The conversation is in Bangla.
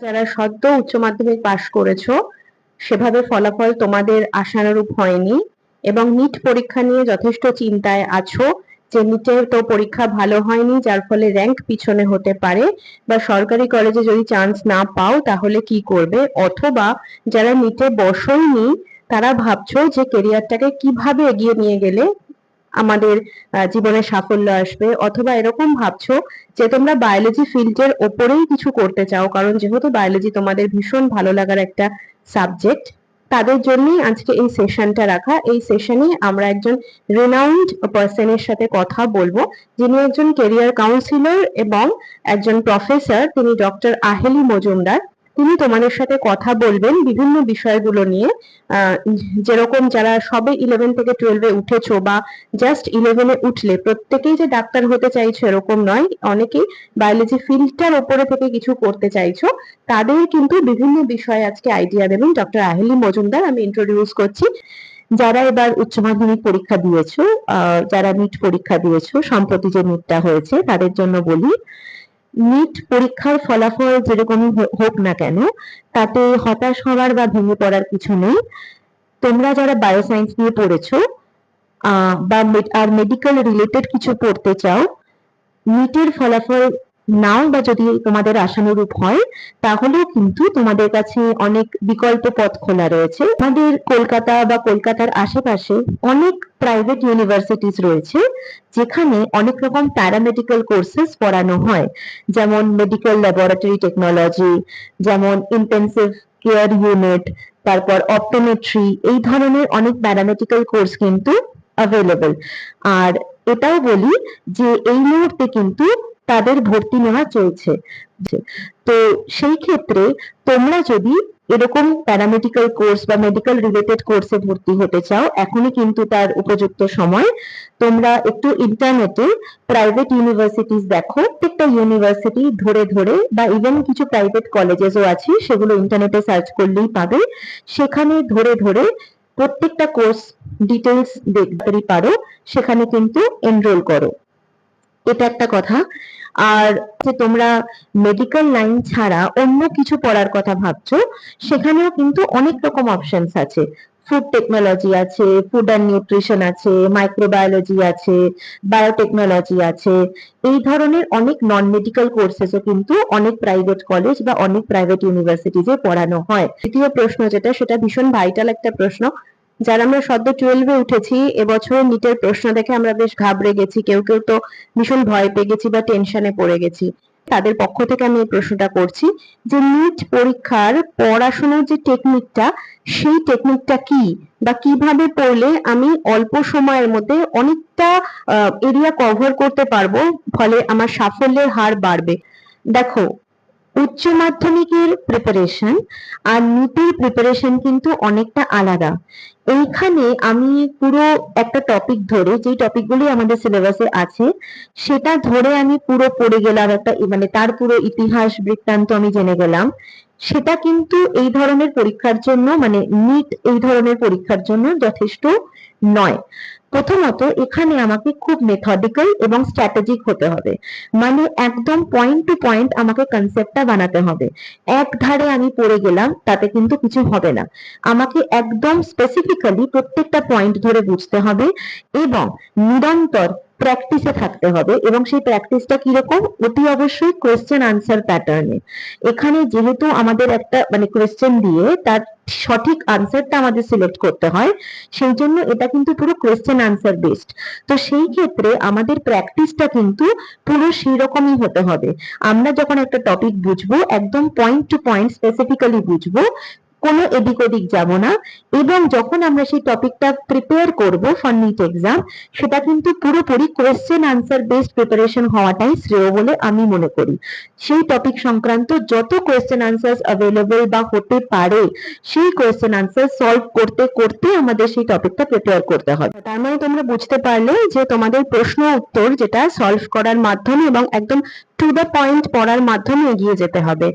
যারা সদ্য উচ্চ মাধ্যমিক পাশ করেছ, সেভাবে ফলাফল তোমাদের আশানুরূপ হয়নি এবং নিট পরীক্ষা নিয়ে যথেষ্ট চিন্তায় আছো যে নিটের তো পরীক্ষা ভালো হয়নি, যার ফলে র্যাঙ্ক পিছনে হতে পারে বা সরকারি কলেজে যদি চান্স না পাও তাহলে কি করবে? অথবা যারা নিটে বসোইনি, তারা ভাবছ যে কেরিয়ারটাকে কীভাবে এগিয়ে নিয়ে গেলে আমাদের জীবনে সাফল্য আসবে। অথবা এরকম ভাবছ যে তোমরা বায়োলজি ফিল্ডের ওপরেই কিছু করতে চাও, কারণ যেহেতু বায়োলজি তোমাদের ভীষণ ভালো লাগার একটা সাবজেক্ট তাদের জন্যই আজকে এই সেশনটা রাখা। এই সেশনে আমরা একজন রিনাউন্ড পার্সনের সাথে কথা বলব। যিনি একজন কেরিয়ার কাউন্সিলর এবং একজন প্রফেসর তিনি ডক্টর আহেলি মজুমদার। তিনি তোমাদের সাথে কথা বলবেন বিভিন্ন বিষয়গুলো নিয়ে। যেরকম যারা সবে ইলেভেন থেকে টুয়েলভে উঠেছো বা জাস্ট ইলেভেনে উঠলে প্রত্যেকেই যে ডাক্তার হতে চাইছো এরকম নয়। অনেকেই বায়োলজি ফিল্ডটার ওপরে থেকে কিছু করতে চাইছো, তাদের কিন্তু বিভিন্ন বিষয়ে আজকে আইডিয়া দেবেন। ডক্টর আহেলি মজুমদার, আমি ইন্ট্রোডিউস করছি। যারা এবার উচ্চ মাধ্যমিক পরীক্ষা দিয়েছ যারা নিট পরীক্ষা দিয়েছ, সম্প্রতি যে নিটটা হয়েছে, তাদের জন্য বলি। নিট পরীক্ষার ফলাফল যেরকমই হো- হোক না কেন, তাতে হতাশ হওয়ার বা ভেঙে পড়ার কিছু নেই। তোমরা যারা বায়োসায়েন্স নিয়ে পড়েছো বা আর মেডিকেল রিলেটেড কিছু পড়তে চাও নিটের ফলাফল নাও বা যদি তোমাদের আশানুরূপ হয়, তাহলেও কিন্তু তোমাদের কাছে অনেক বিকল্প পথ খোলা রয়েছে। আমাদের কলকাতা বা কলকাতার আশেপাশে অনেক প্রাইভেট ইউনিভার্সিটিস রয়েছে, যেখানে অনেক রকম প্যারামেডিক্যাল কোর্সেস পড়ানো হয়। যেমন মেডিকেল ল্যাবরেটরি টেকনোলজি যেমন ইন্টেন্সিভ কেয়ার ইউনিট তারপর অপটোমেট্রি এই ধরনের অনেক প্যারামেডিক্যাল কোর্স কিন্তু অ্যাভেলেবল আর এটাও বলি যে এই মুহূর্তে কিন্তু তাদের ভর্তি নেওয়া চলছে। তো সেই ক্ষেত্রে তোমরা যদি এরকম প্যারামেডিক্যাল কোর্স বা মেডিকেল রিলেটেড কোর্সে ভর্তি হতে চাও, এখনই কিন্তু তার উপযুক্ত সময়। তোমরা একটু ইন্টারনেটে প্রাইভেট ইউনিভার্সিটিস দেখো, প্রত্যেকটা ইউনিভার্সিটি ধরে ধরে বা ইভেন কিছু প্রাইভেট কলেজেসও আছে, সেগুলো ইন্টারনেটে সার্চ করলেই পাবে। সেখানে ধরে ধরে প্রত্যেকটা কোর্স ডিটেলস দেখতে পারো, সেখানে কিন্তু এনরোল করো। এটা একটা কথা। আর যে তোমরা মেডিকেল লাইন ছাড়া অন্য কিছু পড়ার কথা ভাবছ, সেখানেও কিন্তু অনেক রকম অপশনস আছে। ফুড টেকনোলজি আছে ফুড অ্যান্ড নিউট্রিশন আছে মাইক্রোবায়োলজি আছে বায়োটেকনোলজি আছে। এই ধরনের অনেক নন মেডিকেল কোর্সেসও কিন্তু অনেক প্রাইভেট কলেজ বা অনেক প্রাইভেট ইউনিভার্সিটিজে পড়ানো হয়। দ্বিতীয় প্রশ্ন যেটা, সেটা ভীষণ ভাইটাল একটা প্রশ্ন। যারা আমরা সদ্য টুয়েলভে উঠেছি এবছর নিটের প্রশ্ন দেখে আমরা বেশ ঘাবড়ে গেছি, কেউ কেউ তো ভীষণ ভয় পেয়ে গেছি বা টেনশনে পড়ে গেছি। তাদের পক্ষ থেকে আমি এই প্রশ্নটা করছি যে নিট পরীক্ষার পড়াশোনার যে টেকনিকটা সেই টেকনিকটা কি? বা কীভাবে পড়লে আমি অল্প সময়ের মধ্যে অনেকটা এরিয়া কভার করতে পারব, ফলে আমার সাফল্যের হার বাড়বে। দেখো, উচ্চ মাধ্যমিকের প্রিপারেশন আর নিটের প্রিপারেশন কিন্তু অনেকটা আলাদা। এইখানে আমি পুরো একটা টপিক ধরে যে টপিকগুলি আমাদের সিলেবাসে আছে, সেটা ধরে আমি পুরো পড়ে গেলাম একটা মানে তার পুরো ইতিহাস বৃত্তান্ত আমি জেনে গেলাম। সেটা কিন্তু এই ধরনের পরীক্ষার জন্য মানে নিট এই ধরনের পরীক্ষার জন্য যথেষ্ট নয়। প্রথমত, এখানে আমাকে খুব মেথডিক্যাল এবং স্ট্র্যাটেজিক হতে হবে। মানে একদম পয়েন্ট টু পয়েন্ট আমাকে কনসেপ্টটা বানাতে হবে। এক ধারে আমি পড়ে গেলাম, তাতে কিন্তু কিছু হবে না। আমাকে একদম স্পেসিফিক্যালি প্রত্যেকটা পয়েন্ট ধরে বুঝতে হবে এবং নিরন্তর প্র্যাকটিসে থাকতে হবে এবং সেই প্র্যাকটিসটা কীরকম? অতি অবশ্যই কোয়েশ্চেন আনসার প্যাটার্নে এখানে যেহেতু আমাদের একটা মানে কোয়েশ্চেন দিয়ে তার সঠিক আনসারটা আমাদের সিলেক্ট করতে হয়, সেই জন্য এটা কিন্তু পুরো কোয়েশ্চেন আনসার বেসড তো সেই ক্ষেত্রে আমাদের প্র্যাকটিসটা কিন্তু পুরো সেই রকমই হতে হবে। আমরা যখন একটা টপিক বুঝব, একদম পয়েন্ট টু পয়েন্ট স্পেসিফিক্যালি বুঝব কোনো এদিক ওদিক যাব না। এবং যখন আমরা সেই টপিকটা প্রিপেয়ার করব ফর নিট এক্সাম সেটা কিন্তু পুরোপুরি কোয়েশ্চেন আনসার বেসড প্রিপারেশন হওয়াটাই শ্রেয় বলে আমি মনে করি। সেই টপিক সংক্রান্ত যত কোয়েশ্চেন আনসার অ্যাভেলেবল বা হতে পারে, সেই কোয়েশ্চেন আনসার সলভ করতে করতে আমাদের সেই টপিকটা প্রিপেয়ার করতে হবে। তার মানে তোমরা বুঝতে পারলে যে তোমাদের প্রশ্ন উত্তর যেটা সলভ করার মাধ্যমে এবং একদম টু দ্য পয়েন্ট পড়ার মাধ্যমে এগিয়ে যেতে হবে।